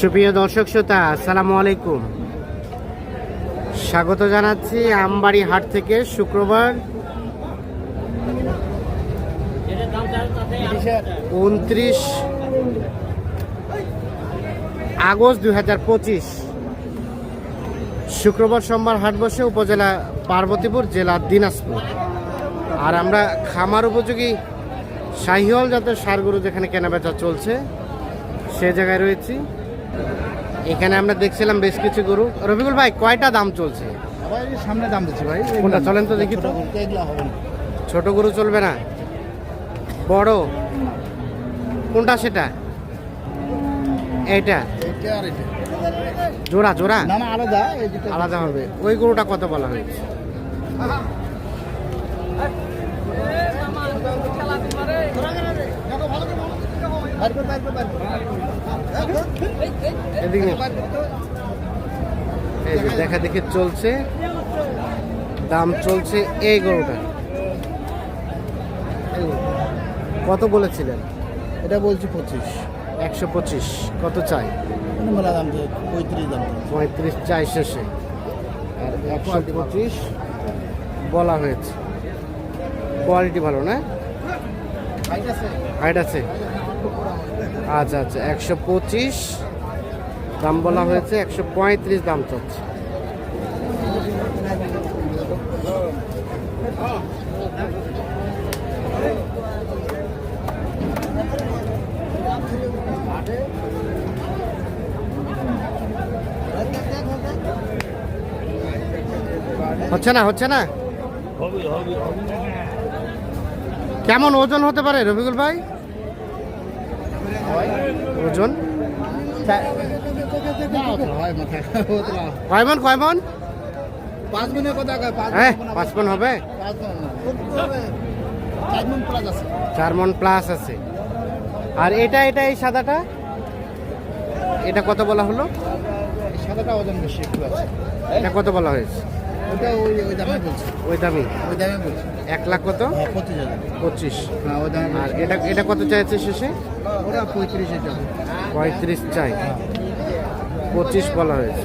সুপ্রিয় দর্শক শ্রোতা, আসসালামু আলাইকুম। স্বাগত জানাচ্ছি আমবাড়ি হাট থেকে, শুক্রবার উনত্রিশ আগস্ট দুই হাজার পঁচিশ। শুক্রবার সোমবার হাট বসে উপজেলা পার্বতীপুর জেলা দিনাজপুর। আর আমরা খামার উপযোগী শাহিওয়াল জাতের সারগরু যেখানে কেনাবেচা চলছে, সে জায়গায় রয়েছি। এখানে আমরা দেখছিলাম বেশ কিছু গরু রবিকুল ভাই কয়টা দাম চলছে সামনে দাম দিচ্ছি ভাই কোনটা চলেন তো দেখি তো ছোট গরু চলবে না বড় কোনটা সেটা এইটা এটা জোড়া জোড়া আলাদা আলাদা হবে ওই গরুটা কত বলা হয়েছে এদিকে। এই যে দেখা দেখি চলছে। দাম চলছে এই গরুটা। কত বলেছিলেন? এটা বলছি পঁচিশ। একশো পঁচিশ। কত চাই? মেলা দাম পঁয়ত্রিশ দাম পঁয়ত্রিশ চাই শেষে। আর একশো পঁচিশ। বলা হয়েছে। কোয়ালিটি ভালো না? হাইট আছে? হাইট আছে? আচ্ছা আচ্ছা একশো পঁচিশ। দাম বলা হয়েছে একশো পঁয়ত্রিশ দাম চাচ্ছে। হচ্ছে না হচ্ছে না? কেমন ওজন হতে পারে রবিকুল ভাই? ওজন? না, অত হয় পাঁচ মন হবে? পাঁচ চার মন প্লাস আছে। আর এটা এটা এই সাদাটা? এটা কত বলা হলো? সাদাটা ওজন বেশি একটু আছে। এটা কত বলা হয়েছে? ওটা ওই ওই দামে বলছি। ওই দামি ওই দামে বলছি। এক লাখ কত? হ্যাঁ পঁচিশ হাজার। পঁচিশ। হ্যাঁ ওই দামে আর এটা এটা কত চাইছে শেষে? ওটা পঁয়ত্রিশ এটা পঁয়ত্রিশ চাই। পঁচিশ বলা হয়েছে।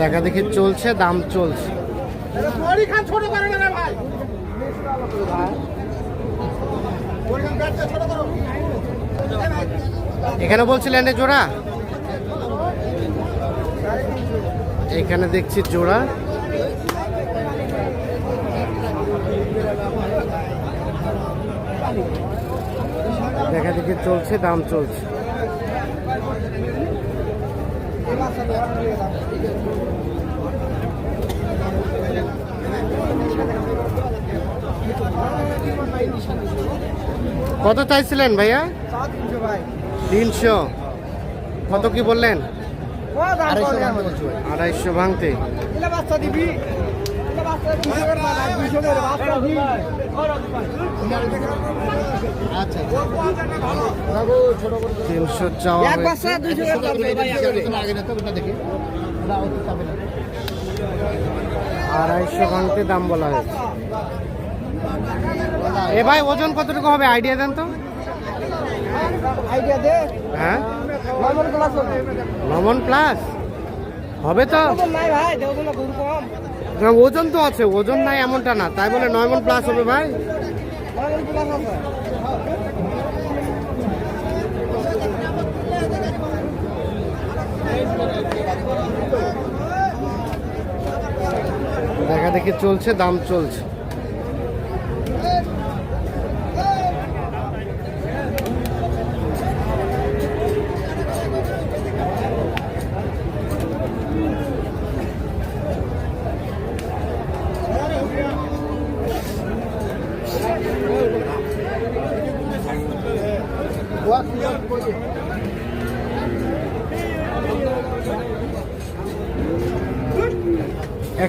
দেখা দেখি চলছে, দাম চলছে। এখানে বলছিলেন জোড়া? এখানে দেখছি জোড়া। দেখা দেখি চলছে, দাম চলছে। কত চাইছিলেন ভাইয়া? তিনশো। কত কি বললেন? আড়াইশো ভাঙতে। বাচ্চা দিবি। তিনশো চাওয়া আড়াইশো ভাঙতে দাম বলা হয়েছে। এ ভাই ওজন কতটুকু হবে? আইডিয়া দেন তো। হ্যাঁ? নমন প্লাস হবে। তো। ভাই কম। না, ওজন তো আছে ওজন নাই এমনটা না। তাই বলে নয় মন প্লাস হবে ভাই। দেখা দেখি চলছে দাম চলছে।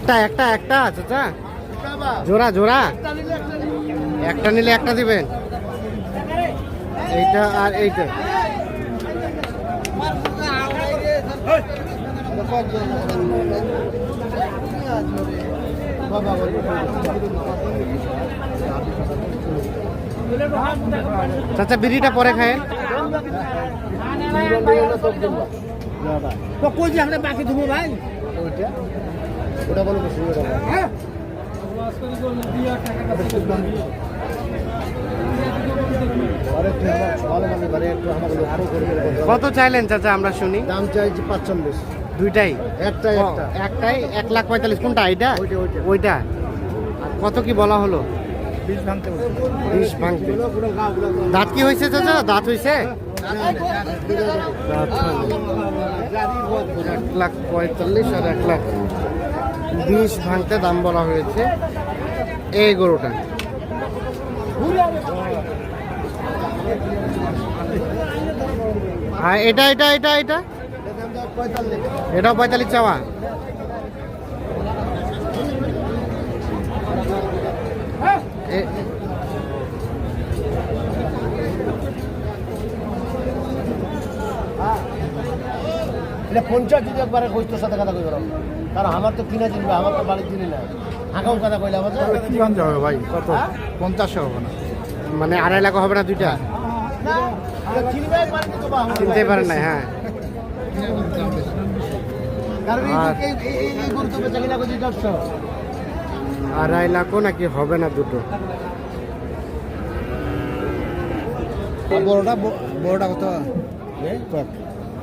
একটা একটা একটা চাচা। জোড়া জোড়া। একটা নিলে একটা দিবেন। এইটা আর এইটা। চাচা বিড়িটা পরে খায় তো কই যে আমরা বাকি দেবো ভাই? বেশি ওটা বলো। হ্যাঁ। কত চাইলেন চাচা আমরা শুনি? দাম চাইছি পাঁচচল্লিশ। দুইটাই? একটাই একটা। একটাই এক লাখ পঁয়তাল্লিশ। কোনটা এইটা? ওইটা, ওইটা। ওইটা। আর কত কি বলা হলো? বিষ ভাঙতে দাঁত কি হয়েছে চাচা? দাঁত হয়েছে। এক লাখ পঁয়তাল্লিশ আর এক লাখ। বিষ ভাঙতে দাম বলা হয়েছে। এই গরুটা। হ্যাঁ এটা এটা এটা এটা? এটাও পঁয়তাল্লিশ চাওয়া। এ- এটা পঞ্চাশ যদি একবারে কইতো সাথে কথা কইব কারণ আমার তো কিনা জিনিস আমার তো বাড়ির জিনিস না। আগাও কথা কইলে আমার তো কি দাম যাবে ভাই? কত? পঞ্চাশে হবে না? মানে আড়াই লাখ হবে না দুইটা? চিনতে পারে তো বা কিনতে পারেন না হ্যাঁ। আড়াই লাখও নাকি হবে না দুটো? বড়টা বড়টা কত?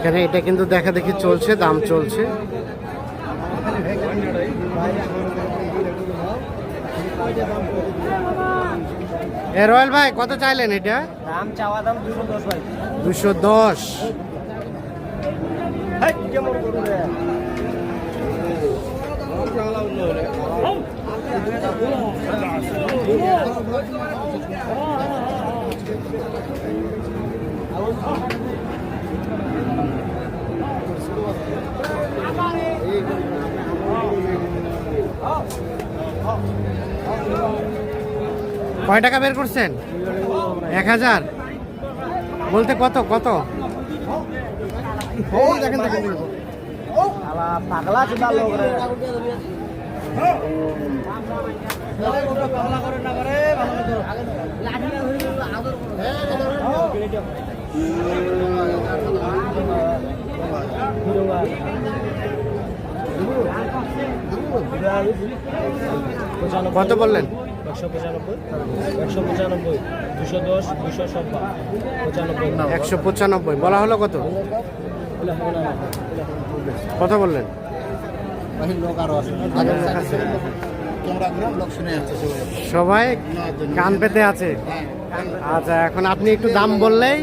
এখানে এটা কিন্তু দেখা দেখি চলছে দাম চলছে। এ রয়্যাল ভাই কত চাইলেন এটা? দাম চাওয়া দাম দুশো দশ ভাই। দুশো দশ। কয় টাকা বের করছেন? এক হাজার। বলতে কত? কত? দেখেন দেখেন পাগলা চিন্তা লোক রে। কত বললেন? একশো পঁচানব্বই। একশো পঁচানব্বই দুশো দশ দুশো সব পঁচানব্বই। একশো পঁচানব্বই। বলা হলো কত? কত বললেন? সবাই। সবাই কান পেতে আছে। আচ্ছা এখন আপনি একটু দাম বললেই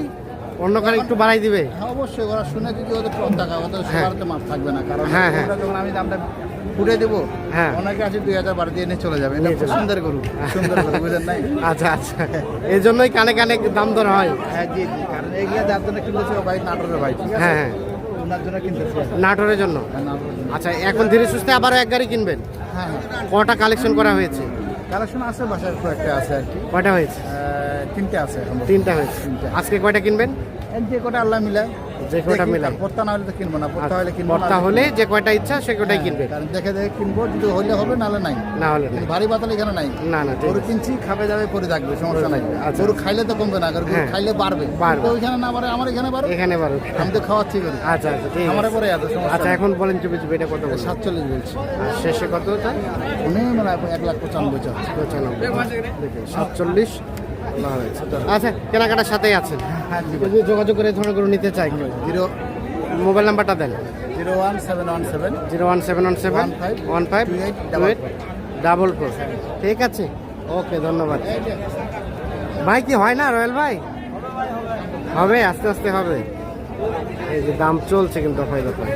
অন্য কারও একটু বাড়াই দিবে। হ্যাঁ অবশ্যই ওরা শুনে যদি ওদের কম টাকা ওদের হ্যাঁ। থাকবে না। কারণ হ্যাঁ, হ্যাঁ। আমি দামটা ফুটে দেবো? হ্যাঁ। অনেকে আছে দুই হাজার বাড়ি দিয়ে নিয়ে চলে যাবে। এটা সুন্দর গরু সুন্দর গরু নাই? আচ্ছা আচ্ছা। এই জন্যই কানে কানে দাম ধরা হয়। হ্যাঁ জি জি কারণ এইগুলো যার জন্য কিনতেছে ও ভাই নাটোরের ভাই ঠিক আছে? হ্যাঁ হ্যাঁ। নাটোরের জন্য? হ্যাঁ নাটোরের জন্য। আচ্ছা এখন ধীরে সুস্থে আবারও এক গাড়ি কিনবেন? হ্যাঁ হ্যাঁ। কটা কালেকশন করা হয়েছে? কালেকশন আছে বাসায় কয়েকটা আছে আর কি। কয়টা হয়েছে? তিনটে আছে তিনটা হয়েছে। আজকে কয়টা কিনবেন? যে কটা আল্লাহ মিলায়। যে কয়টা মিলাই? পড়তা না হলে তো কিনবো না পড়তা হলে কিনবো ভর্তা হলে যে কয়টা ইচ্ছা সে কয়টাই হ্যাঁ, কিনবে? কারণ দেখে দেখে কিনবো যদি হলে হবে নাহলে নাই। না হলে না কিন্তু ভারী বাতাল এখানে নাই। না না গরু কিনছি খাবে যাবে পরে থাকবে সমস্যা নাই। আচ্ছা। গরু খাইলে তো কমবে না গরু হ্যাঁ। খাইলে বাড়বে। বাড়বে। তো ওইখানে না বাড়ে আমার এখানে বাড়ে এখানে বারো আমি তো খাওয়াচ্ছি গরু। আচ্ছা আচ্ছা ঠিক আমার পরে এত সমস্যা আচ্ছা এখন বলেন চুপি এটা কত বলছেন? সাতচল্লিশ বলছি। আর শেষে কত চাই উনি মানে এক লাখ পঁচানব্বই চাচ্ছে। পঁচানব্বই। সাতচল্লিশ। আচ্ছা কেনাকাটার সাথেই আছেন। হ্যাঁ যদি যোগাযোগ করে ধরনের গরু নিতে চাই। জিরো মোবাইল নাম্বারটা দেন। Zero one seven one seven. Zero one seven one seven one five eight double four. ঠিক আছে? ওকে ধন্যবাদ। ভাই কি হয় না রয়্যাল ভাই? হবে আস্তে আস্তে হবে। এই যে দাম চলছে কিন্তু দফায় দফায়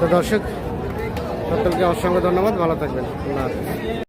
তো দর্শক সকলকে অসংখ্য ধন্যবাদ ভালো থাকবেন আল্লাহ।